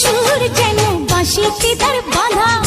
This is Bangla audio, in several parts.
সুর যেন বাঁশিতে তার বাধা?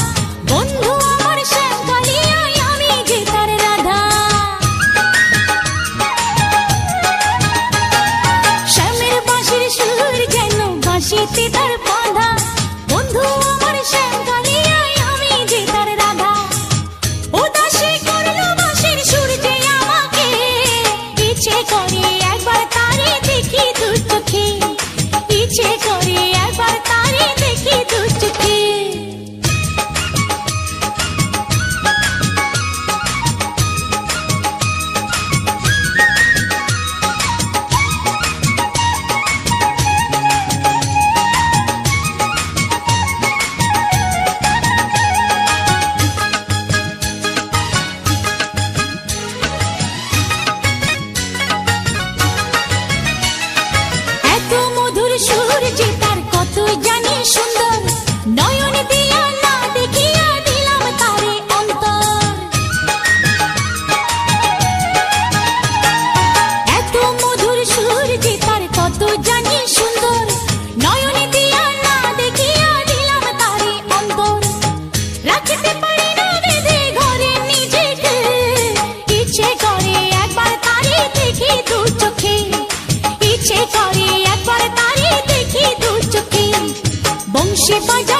Get my job.